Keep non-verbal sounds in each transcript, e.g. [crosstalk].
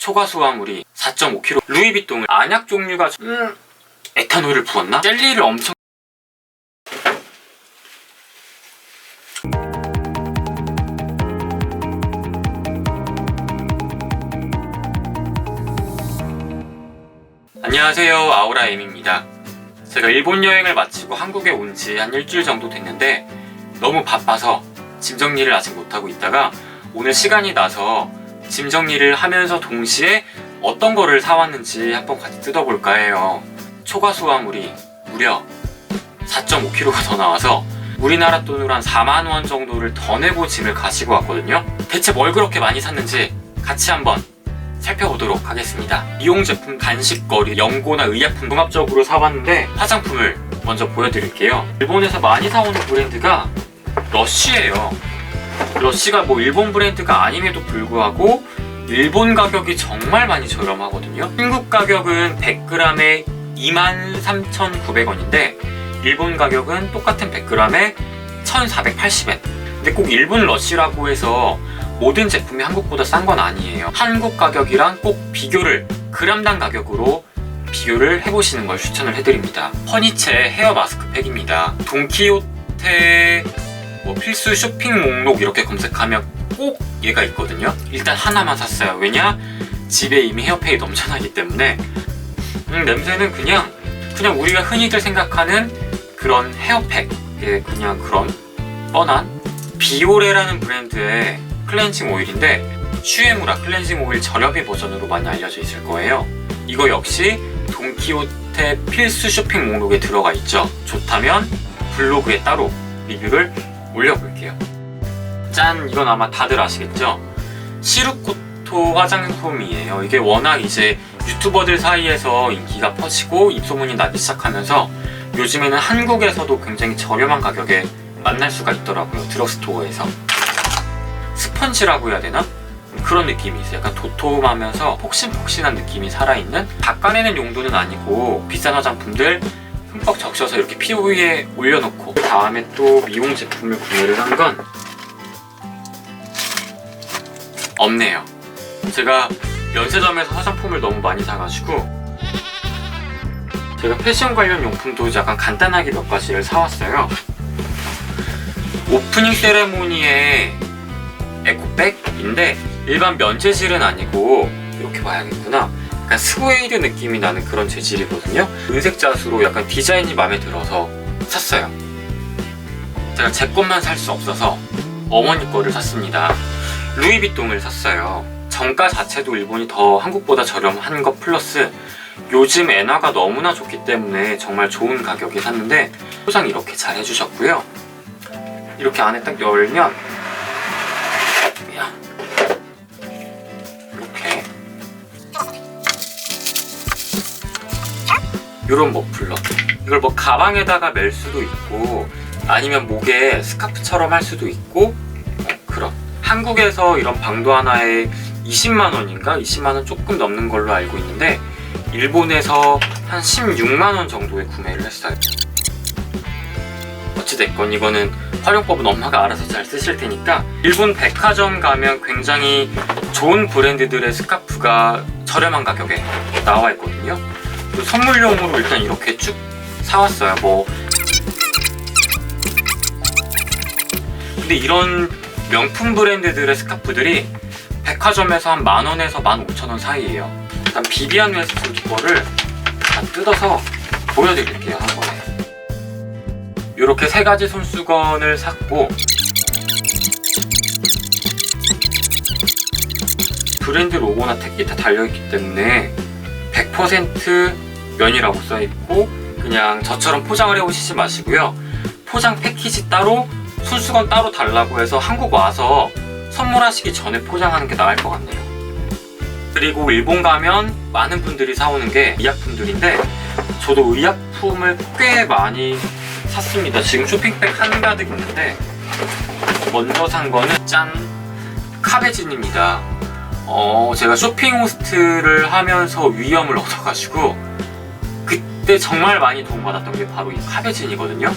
초과수화물이 4.5kg 루이비통을 안약 종류가 음, 에탄올을 부었나? 젤리를 엄청 안녕하세요. 아우라엠입니다. 제가 일본 여행을 마치고 한국에 온 지 한 일주일 정도 됐는데 너무 바빠서 짐 정리를 아직 못하고 있다가 오늘 시간이 나서 짐 정리를 하면서 동시에 어떤 거를 사왔는지 한번 같이 뜯어볼까 해요. 초과 수화물이 무려 4.5kg가 더 나와서 우리나라 돈으로 한 4만 원 정도를 더 내고 짐을 가지고 왔거든요. 대체 뭘 그렇게 많이 샀는지 같이 한번 살펴보도록 하겠습니다. 이용 제품, 간식거리, 연고나 의약품 종합적으로 사왔는데 화장품을 먼저 보여드릴게요. 일본에서 많이 사오는 브랜드가 러쉬예요. 러쉬가 뭐 일본 브랜드가 아님에도 불구하고 일본 가격이 정말 많이 저렴하거든요. 한국 가격은 100g에 23,900원인데 일본 가격은 똑같은 100g에 1,480엔. 근데 꼭 일본 러쉬라고 해서 모든 제품이 한국보다 싼 건 아니에요. 한국 가격이랑 꼭 비교를 그람당 가격으로 비교를 해보시는 걸 추천을 해드립니다. 허니체 헤어 마스크팩입니다. 돈키호테 뭐 필수 쇼핑 목록 이렇게 검색하면 꼭 얘가 있거든요. 일단 하나만 샀어요. 왜냐? 집에 이미 헤어팩이 넘쳐나기 때문에 음, 냄새는 그냥 그냥 우리가 흔히들 생각하는 그런 헤어팩 예, 그냥 그런 뻔한 비오레라는 브랜드의 클렌징 오일인데 슈에무라 클렌징 오일 저렴이 버전으로 많이 알려져 있을 거예요. 이거 역시 돈키호테 필수 쇼핑 목록에 들어가 있죠. 좋다면 블로그에 따로 리뷰를 올려볼게요. 짠! 이건 아마 다들 아시겠죠? 시루코토 화장솜이에요. 이게 워낙 이제 유튜버들 사이에서 인기가 퍼지고 입소문이 나기 시작하면서 요즘에는 한국에서도 굉장히 저렴한 가격에 만날 수가 있더라고요. 드럭스토어에서. 스펀지라고 해야 되나? 그런 느낌이 있어요. 약간 도톰하면서 폭신폭신한 느낌이 살아있는 닦아내는 용도는 아니고 비싼 화장품들 흠뻑 적셔서 이렇게 피부 위에 올려놓고 그 다음에 또 미용 제품을 구매를 한 건 없네요. 제가 면세점에서 화장품을 너무 많이 사가지고 제가 패션 관련 용품도 약간 간단하게 몇 가지를 사왔어요. 오프닝 세레모니에 에코백인데 일반 면 재질은 아니고 이렇게 봐야겠구나. 약간 스웨이드 느낌이 나는 그런 재질이거든요. 은색 자수로 약간 디자인이 마음에 들어서 샀어요. 제가 제 것만 살 수 없어서 어머니 거를 샀습니다. 루이비통을 샀어요. 정가 자체도 일본이 더 한국보다 저렴한 것 플러스 요즘 엔화가 너무나 좋기 때문에 정말 좋은 가격에 샀는데 포장 이렇게 잘 해주셨고요. 이렇게 안에 딱 열면 이런 머플러 이걸 뭐 가방에다가 멜 수도 있고 아니면 목에 스카프처럼 할 수도 있고 어, 그런 한국에서 이런 방도 하나에 20만 원인가 20만 원 조금 넘는 걸로 알고 있는데 일본에서 한 16만 원 정도에 구매를 했어요. 어찌됐건 이거는 활용법은 엄마가 알아서 잘 쓰실 테니까 일본 백화점 가면 굉장히 좋은 브랜드들의 스카프가 저렴한 가격에 나와 있거든요. 그 선물용으로 일단 이렇게 쭉 사왔어요. 뭐 근데 이런 명품 브랜드들의 스카프들이 백화점에서 한 만 원에서 만 오천 원 사이예요. 일단 비비안 웨스트 거를 다 뜯어서 보여드릴게요 한 번에. 이렇게 세 가지 손수건을 샀고 브랜드 로고나 택기 다 달려있기 때문에 100% 면이라고 써있고 그냥 저처럼 포장을 해오시지 마시고요 포장 패키지 따로 손수건 따로 달라고 해서 한국 와서 선물하시기 전에 포장하는 게 나을 것 같네요 그리고 일본 가면 많은 분들이 사오는 게 의약품들인데 저도 의약품을 꽤 많이 샀습니다. 지금 쇼핑백 한가득 있는데 먼저 산 거는 짠 카베진입니다. 어, 제가 쇼핑 호스트를 하면서 위험을 [laughs] 얻어가지고 그때 정말 많이 도움받았던 게 바로 이 카베진이거든요.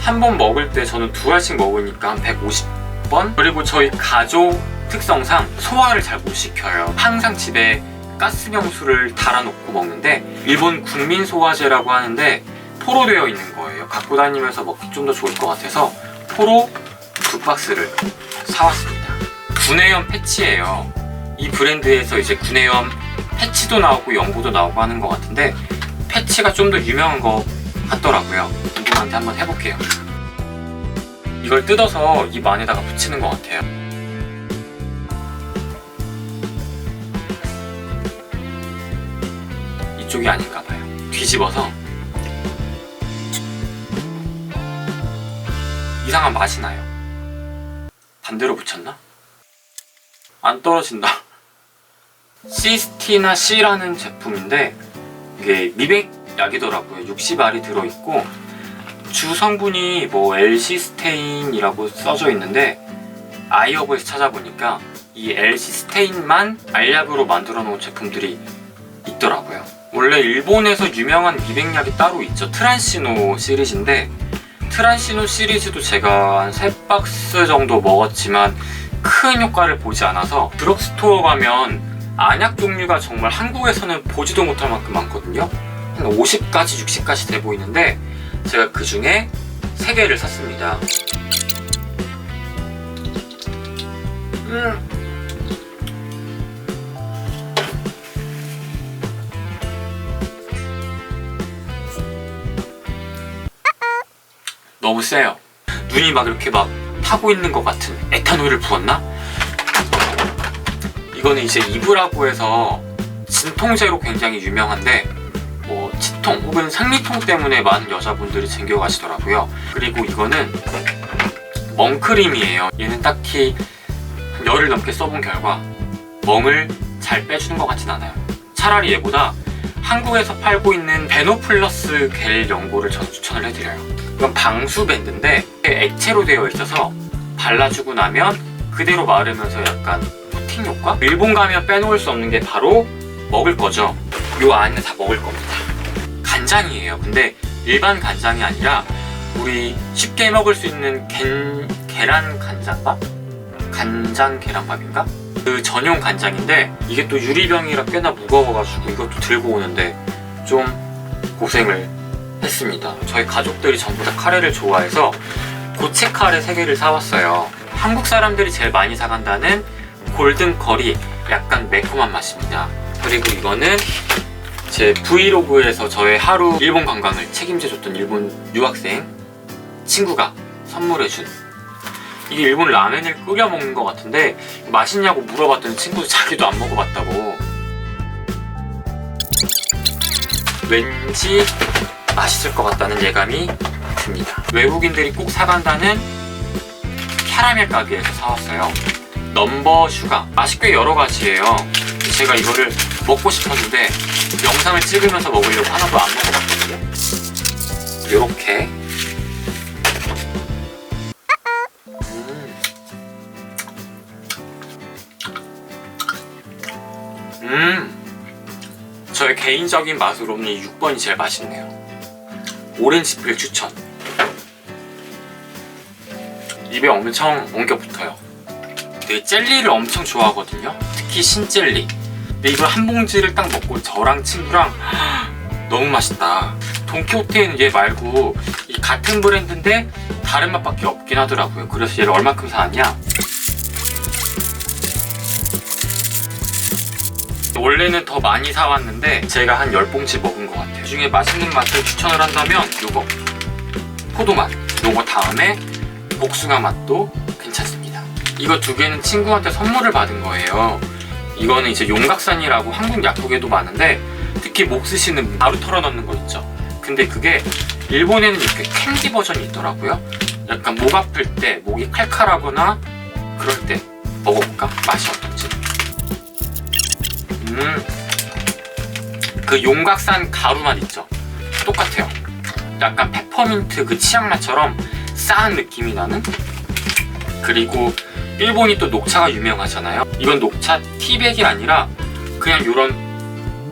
한 번 먹을 때 저는 두 알씩 먹으니까 한 150번 그리고 저희 가족 특성상 소화를 잘 못 시켜요. 항상 집에 가스병수를 달아놓고 먹는데 일본 국민 소화제라고 하는데 포로 되어 있는 거예요. 갖고 다니면서 먹기 좀 더 좋을 것 같아서 포로 두 박스를 사왔습니다. 구내염 패치예요. 이 브랜드에서 이제 구내염 패치도 나오고 연고도 나오고 하는 것 같은데 패치가 좀 더 유명한 것 같더라고요. 누구한테 한번 해볼게요. 이걸 뜯어서 입 안에다가 붙이는 것 같아요. 이쪽이 아닌가 봐요. 뒤집어서 이상한 맛이 나요. 반대로 붙였나? 안 떨어진다. [laughs] 시스티나 C라는 제품인데 이게 미백약이더라고요. 60알이 들어있고 주 성분이 뭐 L시스테인이라고 써져 있는데 아이허브에서 찾아보니까 이 L시스테인만 알약으로 만들어 놓은 제품들이 있더라고요. 원래 일본에서 유명한 미백약이 따로 있죠. 트란시노 시리즈인데 트란시노 시리즈도 제가 한 3박스 정도 먹었지만 큰 효과를 보지 않아서 드럭스토어 가면 안약 종류가 정말 한국에서는 보지도 못할 만큼 많거든요. 한 50가지, 60가지 돼 보이는데 제가 그 중에 3개를 샀습니다. 음. 너무 세요. 눈이 막 이렇게 막 타고 있는 것 같은 에탄올을 부었나? 이거는 이제 이브라고 해서 진통제로 굉장히 유명한데 뭐 치통 혹은 생리통 때문에 많은 여자분들이 챙겨 가시더라고요. 그리고 이거는 멍크림이에요. 얘는 딱히 한 열흘 넘게 써본 결과 멍을 잘 빼주는 것 같진 않아요. 차라리 얘보다 한국에서 팔고 있는 베노플러스 겔 연고를 저는 추천을 해드려요. 이건 방수 밴드인데 액체로 되어 있어서 발라주고 나면 그대로 마르면서 약간 코팅 효과? 일본 가면 빼놓을 수 없는 게 바로 먹을 거죠. 요 안에 다 먹을 겁니다. 간장이에요. 근데 일반 간장이 아니라 우리 쉽게 먹을 수 있는 겐, 계란 간장밥? 간장 계란밥인가? 그 전용 간장인데 이게 또 유리병이라 꽤나 무거워가지고 이것도 들고 오는데 좀 고생을 했습니다. 저희 가족들이 전부 다 카레를 좋아해서 고체 카레 3개를 사왔어요. 한국 사람들이 제일 많이 사간다는 골든 커리 약간 매콤한 맛입니다. 그리고 이거는 제 브이로그에서 저의 하루 일본 관광을 책임져줬던 일본 유학생 친구가 선물해준 이게 일본 라면을 끓여 먹는 것 같은데 맛있냐고 물어봤더니 친구도 자기도 안 먹어봤다고 왠지 맛있을 것 같다는 예감이 듭니다. 외국인들이 꼭 사간다는 캐러멜 가게에서 사왔어요. 넘버 슈가 꽤 여러 가지예요. 제가 이거를 먹고 싶었는데 영상을 찍으면서 먹으려고 하나도 안 먹어봤거든요. 이렇게 음. 음. 저의 개인적인 맛으로는 이 6번이 제일 맛있네요. 오렌지 필 추천. 입에 엄청 엉겨 붙어요. 되게 젤리를 엄청 좋아하거든요. 특히 신젤리. 근데 이걸 한 봉지를 딱 먹고 저랑 친구랑 [gasps] 너무 맛있다. 돈키호테는 얘 말고 이 같은 브랜드인데 다른 맛밖에 없긴 하더라고요. 그래서 얘를 얼마큼 사왔냐? 원래는 더 많이 사왔는데 제가 한 10봉지 먹은 것 같아요. 그 중에 맛있는 맛을 추천을 한다면 요거 포도맛 요거 다음에 복숭아 맛도 괜찮습니다. 이거 두 개는 친구한테 선물을 받은 거예요. 이거는 이제 용각산이라고 한국 약국에도 많은데 특히 목 쓰시는 바로 털어 넣는 거 있죠. 근데 그게 일본에는 이렇게 캔디 버전이 있더라고요. 약간 목 아플 때 목이 칼칼하거나 그럴 때 먹어볼까? 맛이 어떨지. 음, 그 용각산 가루 맛 있죠? 똑같아요. 약간 페퍼민트 그 치약맛처럼 싸한 느낌이 나는? 그리고 일본이 또 녹차가 유명하잖아요. 이건 녹차 티백이 아니라 그냥 이런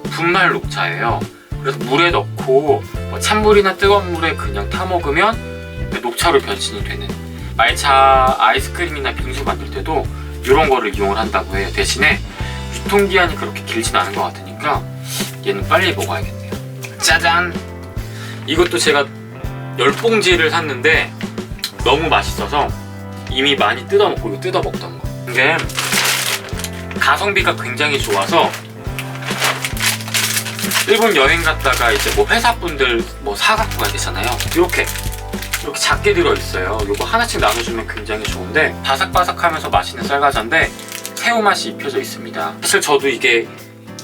분말 녹차예요. 그래서 물에 넣고 뭐 찬물이나 뜨거운 물에 그냥 타 먹으면 녹차로 변신이 되는. 말차 아이스크림이나 빙수 만들 때도 이런 거를 이용을 한다고 해요. 대신에 유통기한이 그렇게 길진 않은 것 같으니까 얘는 빨리 먹어야겠네요. 짜잔! 이것도 제가 열 봉지를 샀는데 너무 맛있어서 이미 많이 뜯어먹고 이거 뜯어먹던 거. 이게 가성비가 굉장히 좋아서 일본 여행 갔다가 이제 뭐 회사분들 뭐 사갖고 가야 되잖아요. 이렇게 이렇게 작게 들어있어요. 이거 하나씩 나눠주면 굉장히 좋은데 바삭바삭하면서 맛있는 쌀과자인데 새우 맛이 입혀져 있습니다. 사실 저도 이게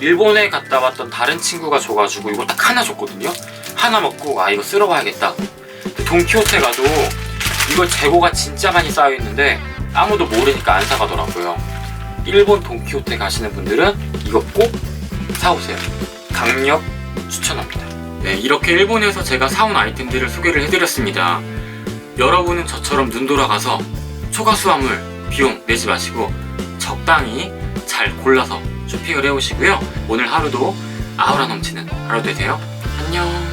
일본에 갔다 왔던 다른 친구가 줘가지고 이거 딱 하나 줬거든요. 하나 먹고 아 이거 쓸어 봐야겠다. 근데 돈키호테 가도 이거 재고가 진짜 많이 쌓여 있는데 아무도 모르니까 안 사가더라고요. 일본 돈키호테 가시는 분들은 이거 꼭 사오세요. 강력 추천합니다. 네, 이렇게 일본에서 제가 사온 아이템들을 소개를 해드렸습니다. 여러분은 저처럼 눈 돌아가서 초과 수화물 비용 내지 마시고 적당히 잘 골라서 쇼핑을 해오시고요. 오늘 하루도 아우라 넘치는 하루 되세요. 안녕.